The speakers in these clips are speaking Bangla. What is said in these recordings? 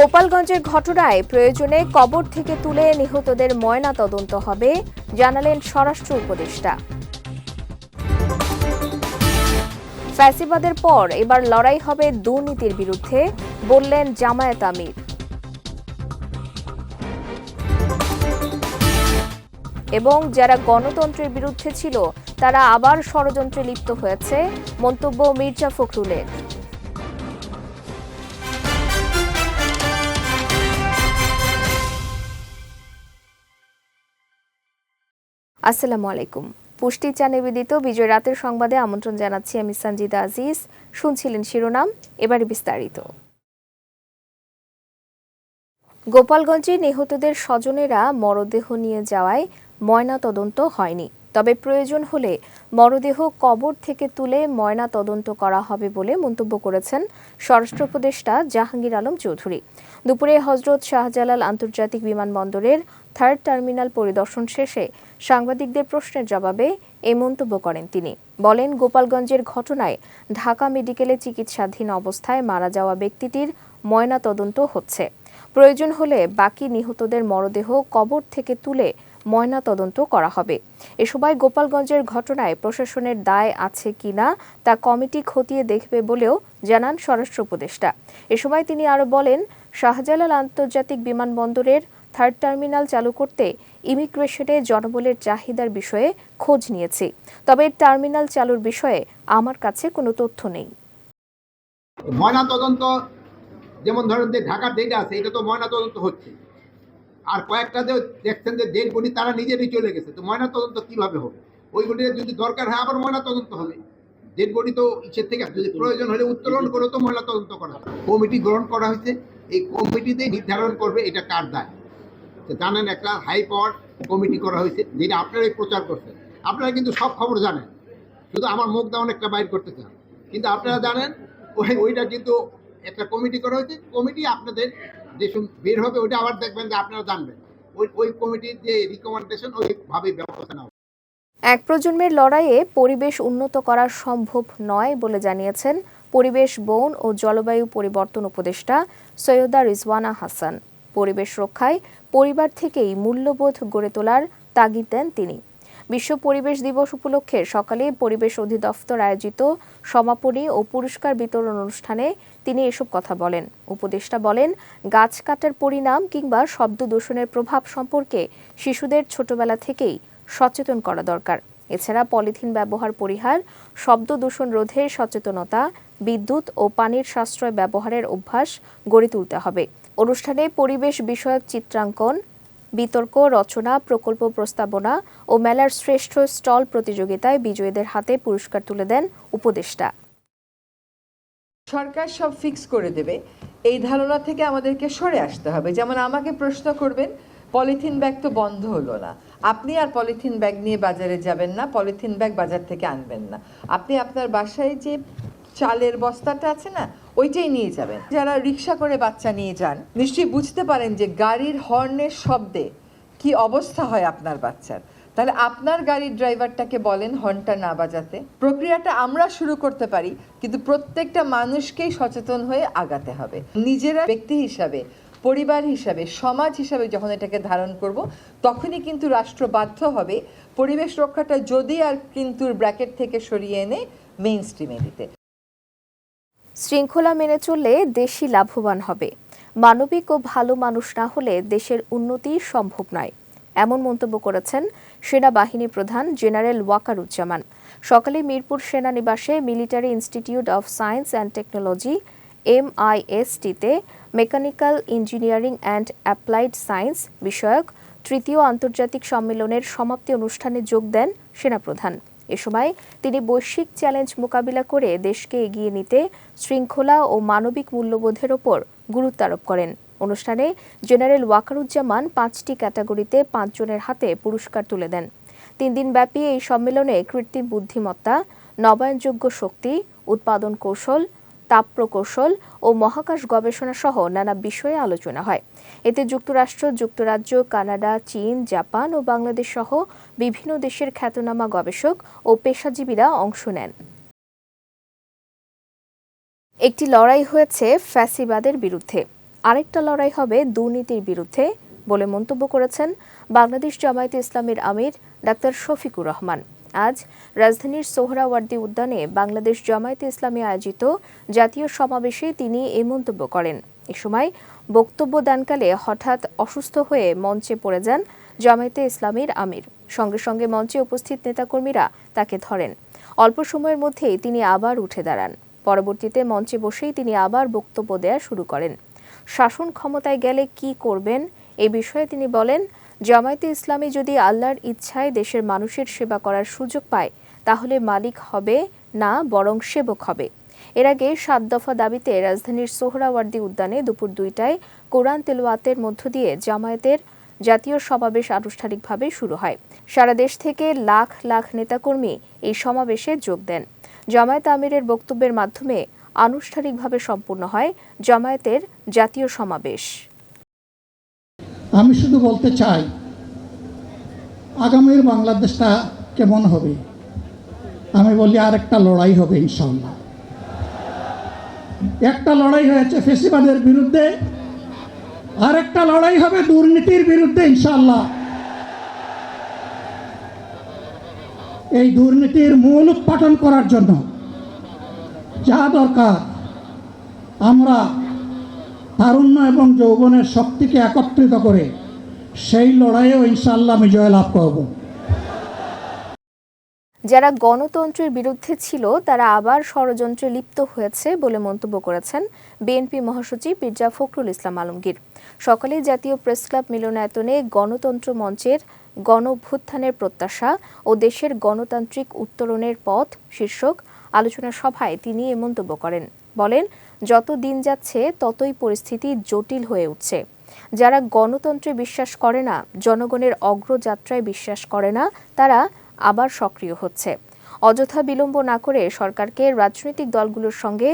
গোপালগঞ্জের ঘটনায় প্রয়োজনে কবর থেকে তুলে নিহতদের ময়না তদন্ত হবে, জানালেন স্বরাষ্ট্র উপদেষ্টা। ফ্যাসিবাদের পর এবার লড়াই হবে দুর্নীতির বিরুদ্ধে, বললেন জামায়াত আমির। এবং যারা গণতন্ত্রের বিরুদ্ধে ছিল, তারা আবার ষড়যন্ত্রে লিপ্ত হয়েছে, মন্তব্য মির্জা ফখরুলের। আসসালামু আলাইকুম। পুষ্টি চা নিবেদিত বিজয় রাতের সংবাদে আমন্ত্রণ জানাচ্ছি আমি সঞ্জিদা আজিজ। শুনছিলেন শিরোনাম, এবারে বিস্তারিত। গোপালগঞ্জে নিহতদের স্বজনেরা মরদেহ নিয়ে যাওয়ায় ময়না তদন্ত হয়নি। তবে প্রয়োজন হলে মরদেহ কবর থেকে তুলে ময়না তদন্ত করা হবে বলে মন্তব্য করেছেন স্বরাষ্ট্র উপদেষ্টা জাহাঙ্গীর আলম চৌধুরী। দুপুরে হজরত শাহজালাল আন্তর্জাতিক বিমানবন্দরের থার্ড টার্মিনাল পরিদর্শন শেষে সাংবাদিকদের প্রশ্নের জবাবে এ মন্তব্য করেন তিনি। বলেন, গোপালগঞ্জের ঘটনায় ঢাকা মেডিকেলে চিকিৎসাধীন অবস্থায় মারা যাওয়া ব্যক্তিটির ময়না তদন্ত হচ্ছে। প্রয়োজন হলে বাকি নিহতদের মরদেহ কবর থেকে তুলে ময়না তদন্ত করা হবে। এ সময় গোপালগঞ্জের ঘটনায় প্রশাসনের দায় আছে কিনা তা কমিটি খতিয়ে দেখবে বলেও জানান স্বরাষ্ট্র উপদেষ্টা। এ সময় তিনি আরও বলেন, শাহজালাল আন্তর্জাতিক বিমানবন্দরের থার্ড টার্মিনাল চালু করতে ইমিগ্রেশনে জনবলের চাহিদার বিষয়ে খোঁজ নিয়েছি। তবে টার্মিনাল চালুর বিষয়ে আমার কাছে কোনো তথ্য নেই। ময়না তদন্ত যেমন ধরেন যে ঢাকার ডেট আছে, এটা তো ময়না তদন্ত হচ্ছে। আর কয়েকটা যে দেখছেন যে ডেটগুলি তারা নিজেরই চলে গেছে, তো ময়না তদন্ত কীভাবে হবে? ওই ওইগুলির যদি দরকার হয় আবার ময়না তদন্ত হবে। ডেড বডি তো ইচ্ছের থেকে যদি প্রয়োজন হলে উত্তোলন করে তো ময়না তদন্ত করা কমিটি গ্রহণ করা হয়েছে, এই কমিটিতে নির্ধারণ করবে এটা কার দায়। তো জানেন একটা হাই পাওয়ার কমিটি করা হয়েছে, যেটা আপনারাই প্রচার করছেন। আপনারা কিন্তু সব খবর জানেন, শুধু আমার মুখ দাউন একটা বাইর করতে চান। কিন্তু আপনারা জানেন, ওই ওইটা কিন্তু একটা কমিটি করা হয়েছে, কমিটি আপনাদের যে বের হবে ওইটা আবার দেখবেন যে আপনারা জানবেন। ওই ওই কমিটির যে রিকমেন্ডেশন ওইভাবে ব্যবস্থা নেওয়া এক প্রজন্মের লড়াইয়ে পরিবেশ উন্নত করা সম্ভব নয় বলে জানিয়েছেন পরিবেশ, বন ও জলবায়ু পরিবর্তন উপদেষ্টা সৈয়দা রিজওয়ানা হাসান। পরিবেশ রক্ষায় পরিবার থেকেই মূল্যবোধ গড়ে তোলার তাগিদ দেন তিনি। বিশ্ব পরিবেশ দিবস উপলক্ষে সকালে পরিবেশ অধিদপ্তর আয়োজিত সমাপনী ও পুরস্কার বিতরণ অনুষ্ঠানে তিনি এসব কথা বলেন। উপদেষ্টা বলেন, গাছ কাটার পরিণাম কিংবা শব্দ দূষণের প্রভাব সম্পর্কে শিশুদের ছোটবেলা থেকেই সচেতন করা দরকার। এছাড়া পলিথিন ব্যবহার পরিহার, শব্দ দূষণ রোধে সচেতনতা, বিদ্যুৎ ও পানির সাশ্রয় ব্যবহারের অভ্যাস গড়ে তুলতে হবে। অনুষ্ঠানে পরিবেশ বিষয়ক চিত্রাঙ্কন বিতর্ক, রচনা, প্রকল্প প্রস্তাবনা ও মেলার শ্রেষ্ঠ স্টল প্রতিযোগিতায় বিজয়ীদের হাতে পুরস্কার তুলে দেন উপদেষ্টা। সরকার সব ফিক্স করে দেবে। এই ধারণা থেকে আমাদেরকে সরে আসতে হবে। যেমন আমাকে প্রশ্ন করবেন, পলিথিন ব্যাগ তো বন্ধ হলো না। আপনি আর পলিথিন ব্যাগ নিয়ে বাজারে যাবেন না, পলিথিন ব্যাগ বাজার থেকে আনবেন না। আপনি আপনার বাসায় যে চালের বস্তাটা আছে না ওইটাই নিয়ে যাবেন। যারা রিক্সা করে বাচ্চা নিয়ে যান, নিশ্চয়ই বুঝতে পারেন যে গাড়ির হর্নের শব্দে কি অবস্থা হয় আপনার বাচ্চার। তাহলে আপনার গাড়ির ড্রাইভারটাকে বলেন হর্নটা না বাজাতে। প্রক্রিয়াটা আমরা শুরু করতে পারি, কিন্তু প্রত্যেকটা মানুষকেই সচেতন হয়ে আগাতে হবে। নিজেরা ব্যক্তি হিসাবে, পরিবার হিসাবে, সমাজ হিসাবে যখন এটাকে ধারণ করব, তখনই কিন্তু রাষ্ট্র বাধ্য হবে পরিবেশ রক্ষাটা যদি আর কিন্তু ব্র্যাকেট থেকে সরিয়ে এনে মেইন স্ট্রিমে দিতে। শৃঙ্খলা মেনে চললে দেশই লাভবান হবে। মানবিক ও ভালো মানুষ না হলে দেশের উন্নতি সম্ভব নয়। এমন মন্তব্য করেছেন সেনাবাহিনী প্রধান জেনারেল ওয়াকারুজ্জামান। সকালে মিরপুর সেনানিবাসে military institute of science and technology, এমআইএসটিতে mechanical engineering and applied science বিষয়ক তৃতীয় আন্তর্জাতিক সম্মেলনের সমাপ্তি অনুষ্ঠানে যোগ দেন সেনাপ্রধান। এ সময় তিনি বৈশ্বিক চ্যালেঞ্জ মোকাবিলা করে দেশকে এগিয়ে নিতে শৃঙ্খলা ও মানবিক মূল্যবোধের ওপর গুরুত্ব আরোপ করেন। অনুষ্ঠানে জেনারেল ওয়াকারুজ্জামান পাঁচটি ক্যাটাগরিতে পাঁচজনের হাতে পুরস্কার তুলে দেন। তিন দিনব্যাপী এই সম্মেলনে কৃত্রিম বুদ্ধিমত্তা, নবায়নযোগ্য শক্তি, উৎপাদন কৌশল তাপ প্রকৌশল ও মহাকাশ গবেষণা সহ নানা বিষয়ে আলোচনা হয়। এতে যুক্তরাষ্ট্র, যুক্তরাজ্য, কানাডা, চীন, জাপান ও বাংলাদেশ সহ বিভিন্ন দেশের খ্যাতনামা গবেষক ও পেশাজীবীরা অংশ নেন। একটি লড়াই হয়েছে ফ্যাসিবাদের বিরুদ্ধে। আরেকটা লড়াই হবে দুর্নীতির বিরুদ্ধে বলে মন্তব্য করেছেন বাংলাদেশ জামায়াতে ইসলামের আমির ডাক্তার শফিকুর রহমান। আজ রাজধানীর সোহরাওয়ার্দী উদ্যানে বাংলাদেশ জামায়াতে ইসলামী আয়োজিত জাতীয় সমাবেশে তিনি এই মন্তব্য করেন। এ সময় বক্তব্য দানকালে হঠাৎ অসুস্থ হয়ে মঞ্চে পড়ে যান জামায়াতে ইসলামীর আমির। সঙ্গে সঙ্গে মঞ্চে উপস্থিত নেতাকর্মীরা তাকে ধরেন। অল্প সময়ের মধ্যেই তিনি আবার উঠে দাঁড়ান। পরবর্তীতে মঞ্চে বসেই তিনি আবার বক্তব্য দেয়া শুরু করেন। শাসন ক্ষমতায় গেলে কি করবেন? এ বিষয়ে তিনি বলেন জামায়াতে ইসলামী যদি আল্লাহর ইচ্ছায় দেশের মানুষের সেবা করার সুযোগ পায়, তাহলে মালিক হবে না, বরং সেবক হবে। এর আগে সাত দফা দাবিতে রাজধানীর সোহরাওয়ার্দী উদ্যানে দুপুর দুইটায় কোরআন তেলোয়াতের মধ্য দিয়ে জামায়াতের জাতীয় সমাবেশ আনুষ্ঠানিকভাবে শুরু হয়। সারা দেশ থেকে লাখ লাখ নেতাকর্মী এই সমাবেশে যোগ দেন। জামায়াত আমিরের বক্তব্যের মাধ্যমে আনুষ্ঠানিকভাবে সম্পূর্ণ হয় জামায়াতের জাতীয় সমাবেশ। আমি শুধু বলতে চাই, আগামীর বাংলাদেশটা কেমন হবে? আমি বলি আর একটা লড়াই হবে ইনশাল্লাহ একটা লড়াই হয়েছে ফেসিবাদের বিরুদ্ধে আর একটা লড়াই হবে দুর্নীতির বিরুদ্ধে ইনশাল্লাহ এই দুর্নীতির মূল উৎপাটন করার জন্য যা দরকার, আমরা তারুণ্য এবং যৌবনের শক্তিকে একত্রিত করে সেই লড়াইয়েও ইনশাল্লাহ আমি জয়লাভ করব। যারা গণতন্ত্রের বিরুদ্ধে ছিল, তারা আবার ষড়যন্ত্রে লিপ্ত হয়েছে বলে মন্তব্য করেছেন বিএনপি মহাসচিব মির্জা ফখরুল ইসলাম আলমগীর। সকালে জাতীয় প্রেস ক্লাব মিলনায়তনে গণতন্ত্র মঞ্চের গণভ্যুত্থানের প্রত্যাশা ও দেশের গণতান্ত্রিক উত্তরণের পথ শীর্ষক আলোচনা সভায় তিনি এ মন্তব্য করেন। বলেন যত দিন যাচ্ছে, ততই পরিস্থিতি জটিল হয়ে উঠছে। যারা গণতন্ত্রে বিশ্বাস করে না, জনগণের অগ্রযাত্রায় বিশ্বাস করে না, তারা আবার সক্রিয় হচ্ছে। অযথা বিলম্ব না করে সরকারকে রাজনৈতিক দলগুলোর সঙ্গে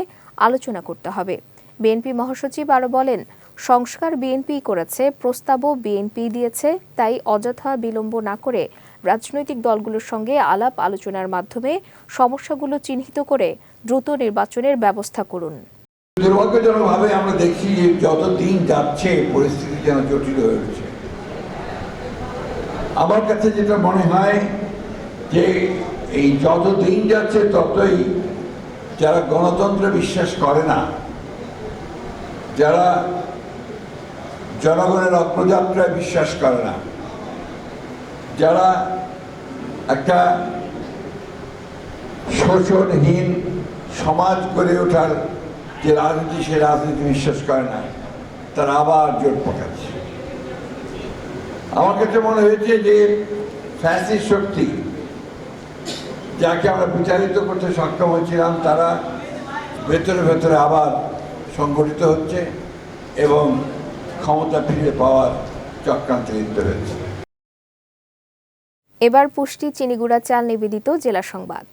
আলোচনা করতে হবে। বিএনপি মহাসচিব আরও বলেন, সংস্কার বিএনপি করেছে, প্রস্তাবও বিএনপি দিয়েছে, তাই অযথা বিলম্ব না করে রাজনৈতিক দলগুলোর সঙ্গে আলাপ আলোচনার মাধ্যমে সমস্যাগুলো চিহ্নিত করে দ্রুত নির্বাচনের ব্যবস্থা করুন। দুর্ভাগ্যজনকভাবে আমরা দেখছি যে যত দিন যাচ্ছে, পরিস্থিতি যেন জটিল হয়ে উঠছে। আমার কাছে যেটা মনে হয় যে এই যত দিন যাচ্ছে, ততই যারা গণতন্ত্রে বিশ্বাস করে না, যারা জনগণের রত্নযাত্রায় বিশ্বাস করে না, যারা একটা শোষণহীন সমাজ গড়ে ওঠার যে রাজনীতি, সে রাজনীতি বিশ্বাস করে না। তারা আবার জোট পাকাচ্ছে। আমার কাছে মনে হয়েছে যে ফ্যাসিস শক্তি, যাকে আমরা বিচারিত করতে সক্ষম হয়েছিলাম, তারা ভেতরে ভেতরে আবার সংগঠিত হচ্ছে এবং ক্ষমতা ফিরে পাওয়ার চক্রান্ত লিপ্ত হয়েছে। এবার পুষ্টি, চিনিগুড়া চাল নিবেদিত জেলা সংবাদ।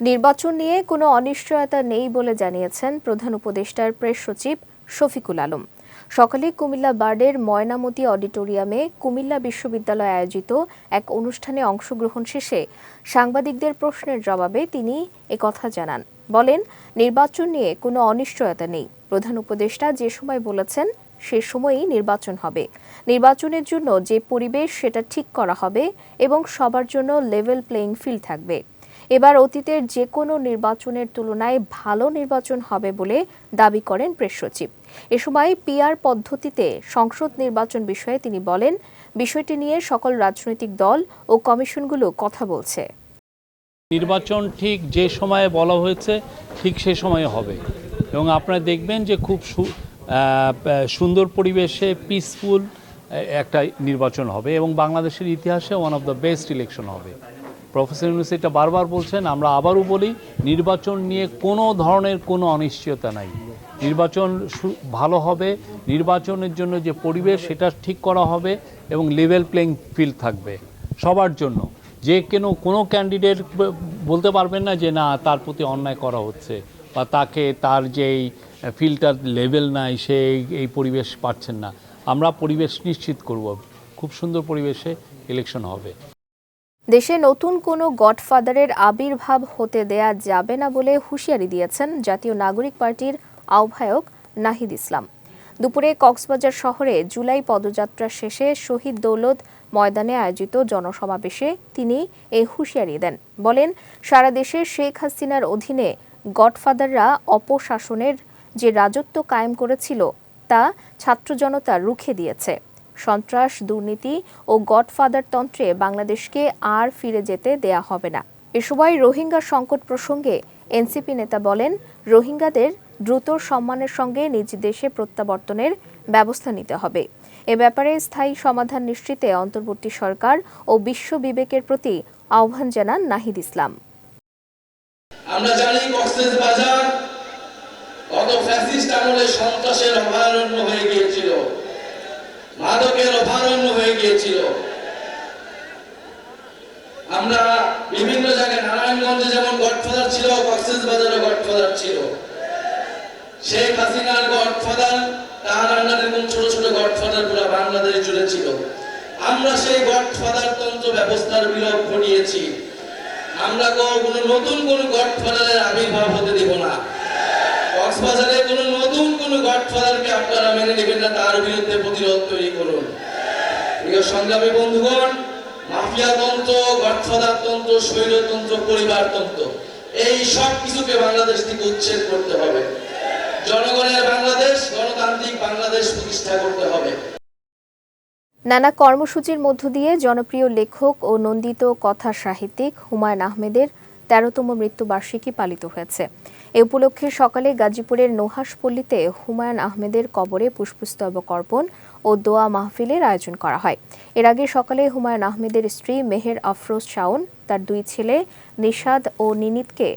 নির্বাচন নিয়ে কোনো অনিশ্চয়তা নেই বলে জানিয়েছেন প্রধান উপদেষ্টার প্রেস সচিব শফিকুল আলম। সকালে কুমিল্লা বার্ডের ময়নামতি অডিটোরিয়ামে কুমিল্লা বিশ্ববিদ্যালয় আয়োজিত এক অনুষ্ঠানে অংশগ্রহণ শেষে সাংবাদিকদের প্রশ্নের জবাবে তিনি কথা জানান। বলেন, নির্বাচন নিয়ে কোনো অনিশ্চয়তা নেই। প্রধান উপদেষ্টা যে সময় বলেছেন, সে সময়ই নির্বাচন হবে। নির্বাচনের জন্য যে পরিবেশ, সেটা ঠিক করা হবে এবং সবার জন্য লেভেল প্লেইং ফিল্ড থাকবে। এবার অতীতের যে কোনো নির্বাচনের তুলনায় ভালো নির্বাচন হবে বলে দাবি করেন প্রেস সচিব। এ সময় পিআর পদ্ধতিতে সংসদ নির্বাচন বিষয়ে তিনি বলেন, বিষয়টি নিয়ে সকল রাজনৈতিক দল ও কমিশনগুলো কথা বলছে। নির্বাচন ঠিক যে সময়ে বলা হয়েছে, ঠিক সে সময়ে হবে। এবং আপনারা দেখবেন যে খুব সুন্দর পরিবেশে পিসফুল একটা নির্বাচন হবে এবং বাংলাদেশের ইতিহাসে one of the best election হবে। প্রফেসর ইউনুস এটা বারবার বলছেন, আমরা আবারও বলি, নির্বাচন নিয়ে কোনো ধরনের কোনো অনিশ্চয়তা নাই। নির্বাচন ভালো হবে, নির্বাচনের জন্য যে পরিবেশ সেটা ঠিক করা হবে এবং লেভেল প্লেইং ফিল্ড থাকবে সবার জন্য। যে কেন কোনো ক্যান্ডিডেট বলতে পারবেন না যে না, তার প্রতি অন্যায় করা হচ্ছে বা তাকে তার যেই ফিল্টার লেভেল নাই, সে এই- এই পরিবেশ পাচ্ছেন না। আমরা পরিবেশ নিশ্চিত করব। খুব সুন্দর পরিবেশে ইলেকশন হবে। দেশে নতুন কোনো গডফাদারের আবির্ভাব হতে দেয়া যাবে না বলে হুঁশিয়ারি দিয়েছেন জাতীয় নাগরিক পার্টির আহ্বায়ক নাহিদ ইসলাম। দুপুরে কক্সবাজার শহরে জুলাই পদযাত্রা শেষে শহীদ দৌলত ময়দানে আয়োজিত জনসমাবেশে তিনি এই হুঁশিয়ারি দেন। বলেন, সারা দেশে শেখ হাসিনার অধীনে গডফাদাররা অপশাসনের যে রাজত্ব কায়েম করেছিল তা ছাত্র জনতা রুখে দিয়েছে। সন্ত্রাস, দুর্নীতি ও গডফাদার তন্ত্রে বাংলাদেশকে আর ফিরে যেতে দেয়া হবে না। এ সময় রোহিঙ্গা সংকট প্রসঙ্গে এনসিপি নেতা বলেন, রোহিঙ্গাদের দ্রুত সম্মানের সঙ্গে নিজ দেশে প্রত্যাবর্তনের ব্যবস্থা নিতে হবে। এ ব্যাপারে স্থায়ী সমাধান নিশ্চিতে অন্তর্বর্তী সরকার ও বিশ্ব বিবেকের প্রতি আহ্বান জানান নাহিদ ইসলাম। আমরা জানি কক্সেস বাজার গত ফ্যাসিস্ট আমলে সন্ত্রাসের অভয়ারণ্য হয়ে গিয়েছিল। মাদকের অভয়ারণ্য হয়ে গিয়েছিল। আমরা বিভিন্ন জায়গায়, নারায়ণগঞ্জে যেমন গডফাদার ছিল, কক্সেস বাজারে গডফাদার ছিল। শেখ হাসিনার গডফাদার তার আন্ডারে এরকম ছোট ছোট গডফাদার পুরো বাংলাদেশ জুড়ে ছিল। আমরা সেই গডফাদার তন্ত্র ব্যবস্থার বিলোপ ঘটিয়েছি। আমরা কোনো নতুন কোন গডফাদারের আবির্ভাব হতে দেব না। কক্সবাজারে কোনো নতুন কোন গডফাদারকে আপনারা মেনে নেবেন না, তার বিরুদ্ধে প্রতিরোধ তৈরি করুন। প্রিয় সংগ্রামী বন্ধুগণ, মাফিয়া তন্ত্র, গডফাদার তন্ত্র, স্বৈরতন্ত্র, পরিবারতন্ত্র, এই সব কিছুকে বাংলাদেশ থেকে উচ্ছেদ করতে হবে। জনগণের বাংলাদেশ, গণতান্ত্রিক বাংলাদেশ প্রতিষ্ঠা করতে হবে। নানা কর্মসূচির মধ্য দিয়ে জনপ্রিয় লেখক ও নন্দিত কথা সাহিত্যিক হুমায়ুন আহমেদের তেরোতম মৃত্যুবার্ষিকী পালিত হয়েছে। এ উপলক্ষে সকালে গাজীপুরের নোহাসপল্লীতে হুমায়ুন আহমেদের কবরে পুষ্পস্তবক অর্পণ ও দোয়া মাহফিলের আয়োজন করা হয়। এর আগে সকালে হুমায়ুন আহমেদের স্ত্রী মেহের আফরোজ শাওন, তার দুই ছেলে নিশাদ ও নিনিতকে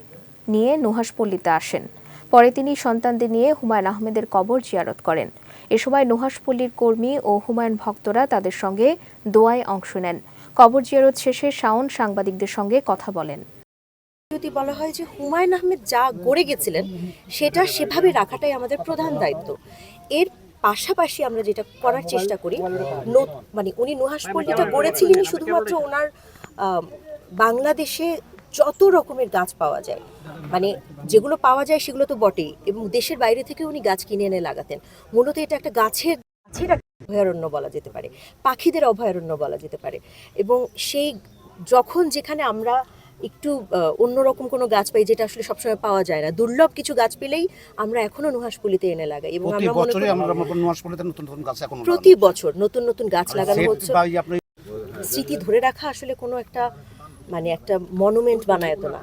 নিয়ে নুহাসপল্লীতে আসেন। পরে তিনি সন্তানদের নিয়ে হুমায়ুন আহমেদের কবর জিয়ারত করেন। এ সময় নুহাসপল্লীর কর্মী ও হুমায়ুন ভক্তরা তাদের সঙ্গে দোয়ায় অংশ নেন। কবর জিয়ারত শেষে শাওন সাংবাদিকদের সঙ্গে কথা বলেন। যদি বলা হয় যে হুমায়ুন আহমেদ যা গড়ে গেছিলেন, সেটা সেভাবে রাখাটাই আমাদের প্রধান দায়িত্ব। এর পাশাপাশি আমরা যেটা করার চেষ্টা করি মানে উনি নুহাসপল্লীটা গড়েছিলেন শুধুমাত্র ওনার বাংলাদেশে যত রকমের গাছ পাওয়া যায়। মানে যেগুলো পাওয়া যায় সেগুলো তো বটেই এবং দেশের বাইরে থেকে উনি গাছ কিনে এনে লাগাতেন। মূলত এটা একটা গাছের গাছের অভয়ারণ্য বলা যেতে পারে, পাখিদের অভয়ারণ্য বলা যেতে পারে। এবং সেই যখন যেখানে আমরা একটু আহ, অন্যরকম কোনো গাছ পাই যেটা আসলে সবসময় পাওয়া যায় না। দুর্লভ কিছু গাছ পেলেই আমরা এখনও নুহাসপুলিতে এনে লাগাই এবং প্রতি আমরা মনে বছরই করি আমরা নোয়াশপল্লিতে নতুন নতুন গাছ এখন প্রতি বছর নতুন নতুন গাছ লাগানো হচ্ছে। স্মৃতি ধরে রাখা আসলে কোনো একটা মানে একটা মনুমেন্ট বানায় তো না।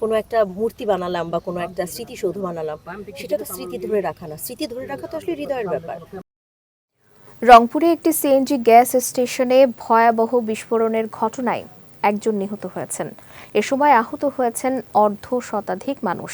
কোনো একটা মূর্তি বানালাম বা কোনো একটা স্মৃতিসৌধ বানালাম সেটা তো স্মৃতি ধরে রাখা না। স্মৃতি ধরে রাখা তো আসলে হৃদয়ের ব্যাপার। রংপুরে একটি সিএনজি গ্যাস স্টেশনে ভয়াবহ বিস্ফোরণের ঘটনায় একজন নিহত হয়েছেন। এ সময় আহত হয়েছেন অর্ধ শতাধিক মানুষ।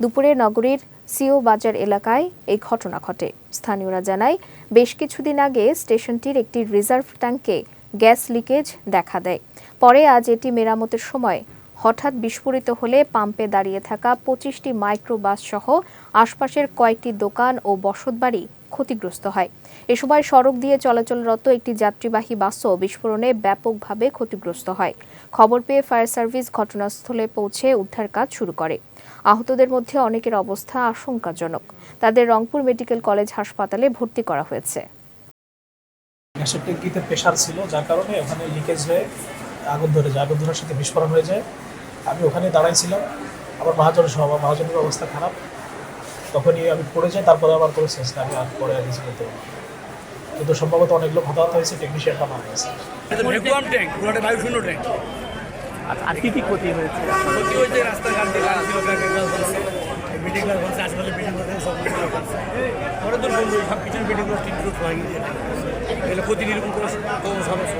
দুপুরে নগরীর সিও বাজার এলাকায় এই ঘটনা ঘটে। স্থানীয়রা জানায়, বেশ কিছুদিন আগে স্টেশনটির একটি রিজার্ভ ট্যাঙ্কে গ্যাস লিকেজ দেখা দেয়। পরে আজ এটি মেরামতের সময় হঠাৎ বিস্ফোরিত হলে পাম্পে দাঁড়িয়ে থাকা পঁচিশটি মাইক্রোবাস সহ আশপাশের কয়েকটি দোকান ও বসতবাড়ি ক্ষতিগ্রস্ত হয়। এ সময় সড়ক দিয়ে চলাচলরত একটি যাত্রীবাহী বাসও বিস্ফোরণে ব্যাপকভাবে ক্ষতিগ্রস্ত হয়। খবর পেয়ে ফায়ার সার্ভিস ঘটনাস্থলে পৌঁছে উদ্ধার কাজ শুরু করে। আহতদের মধ্যে অনেকের অবস্থা আশঙ্কাজনক। তাদের রংপুর মেডিকেল কলেজ হাসপাতালে ভর্তি করা হয়েছে। গ্যাসের ট্যাঙ্কিতে প্রেশার ছিল, যার কারণে ওখানে লিকেজ হয়ে আগুন ধরে যায়, আগুন ধরার সাথে বিস্ফোরণ হয়ে যায়। আমি ওখানে দাঁড়াইছিলাম। আমার মহাজনের সহ মহাজনের অবস্থা খারাপ। তখনই আমি পড়ে যাই তারপরে আবার করে শেষ আমি আর পরে আর কিছু করতে পারি কিন্তু সম্ভবত অনেক লোক হতাহত হয়েছে টেকনিশিয়ানটা মারা গেছে। আর কি কি ক্ষতি হয়েছে? ক্ষতি রাস্তাঘাট সব তো সব কিছু এগুলো ক্ষতি নিরূপণ করে সমস্যা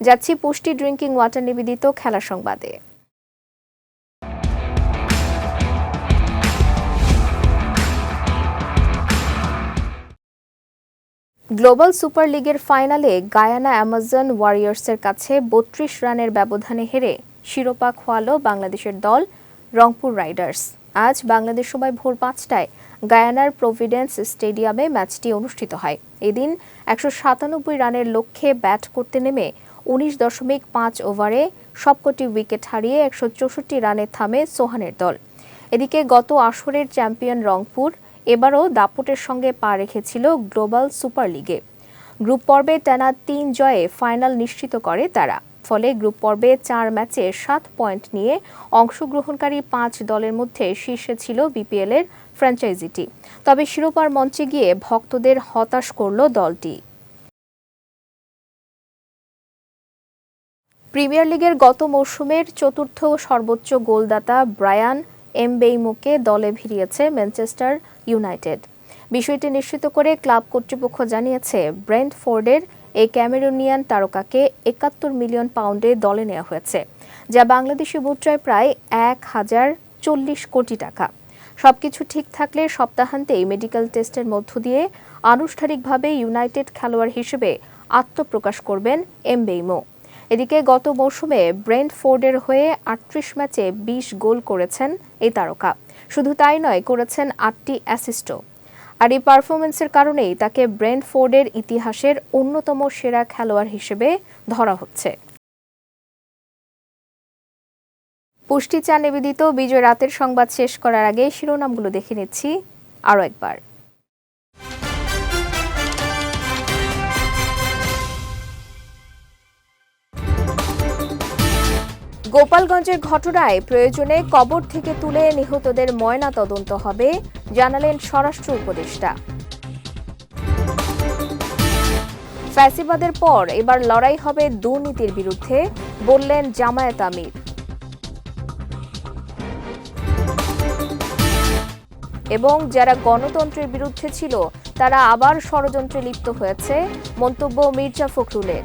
যাচ্ছি পুষ্টি ড্রিঙ্কিং ওয়াটার নিবেদিত খেলা সংবাদে। গ্লোবাল সুপার লিগের ফাইনালে গায়ানা অ্যামাজন ওয়ারিয়ার্সের কাছে বত্রিশ রানের ব্যবধানে হেরে শিরোপা খোয়ালো বাংলাদেশের দল রংপুর রাইডার্স। আজ বাংলাদেশ সময় ভোর পাঁচটায় গায়ানার প্রভিডেন্স স্টেডিয়ামে ম্যাচটি অনুষ্ঠিত হয়। এদিন একশো সাতানব্বই রানের লক্ষ্যে ব্যাট করতে নেমে উনিশ দশমিক পাঁচ ওভারে সবকটি উইকেট হারিয়ে একশো চৌষট্টি রানে থামে সোহানের দল। এদিকে গত আসরের চ্যাম্পিয়ন রংপুর এবারও দাপটের সঙ্গে পা রেখেছিল গ্লোবাল সুপার লিগে। গ্রুপ পর্বে টানা তিন জয়ে ফাইনাল নিশ্চিত করে তারা। ফলে গ্রুপ পর্বে চার ম্যাচে সাত পয়েন্ট নিয়ে অংশগ্রহণকারী পাঁচ দলের মধ্যে শীর্ষে ছিল বিপিএল এর ফ্র্যাঞ্চাইজিটি। তবে শিরোপার মঞ্চে গিয়ে ভক্তদের হতাশ করল দলটি। প্রিমিয়ার লিগের গত মৌসুমের চতুর্থ সর্বোচ্চ গোলদাতা ব্রায়ান এমবেইমোকে দলে ভিড়িয়েছে ম্যানচেস্টার ইউনাইটেড। বিষয়টি নিশ্চিত করে ক্লাব কর্তৃপক্ষ জানিয়েছে ব্রেন্ট ফোর্ডের এই ক্যামেরুনিয়ান তারকাকে একাত্তর মিলিয়ন পাউন্ডে দলে নেওয়া হয়েছে, যা বাংলাদেশি মুদ্রায় প্রায় এক হাজার চল্লিশ কোটি টাকা। সবকিছু ঠিক থাকলে সপ্তাহান্তেই মেডিকেল টেস্টের মধ্য দিয়ে আনুষ্ঠানিকভাবে ইউনাইটেড খেলোয়াড় হিসেবে আত্মপ্রকাশ করবেন এমবেইমো। এদিকে গত মৌসুমে ব্রেন্ট ফোর্ডের হয়ে আটত্রিশ ম্যাচে বিশ গোল করেছেন এই তারকা। শুধু তাই নয়, করেছেন আটটি অ্যাসিস্টও। আর এই পারফরমেন্সের কারণেই তাকে ব্রেন্টফোর্ডের ইতিহাসের অন্যতম সেরা খেলোয়াড় হিসেবে ধরা হচ্ছে। পুষ্টি চা নিবেদিত বিজয় রাতের সংবাদ শেষ করার আগে শিরোনামগুলো দেখে নিচ্ছি আরও একবার। গোপালগঞ্জের ঘটনায় প্রয়োজনে কবর থেকে তুলে নিহতদের ময়না তদন্ত হবে, জানালেন স্বরাষ্ট্র উপদেষ্টা। ফ্যাসিবাদের পর এবার লড়াই হবে দুর্নীতির বিরুদ্ধে, বললেন জামায়াত আমির। এবং যারা গণতন্ত্রের বিরুদ্ধে ছিল, তারা আবার ষড়যন্ত্রে লিপ্ত হয়েছে, মন্তব্য মির্জা ফখরুলের।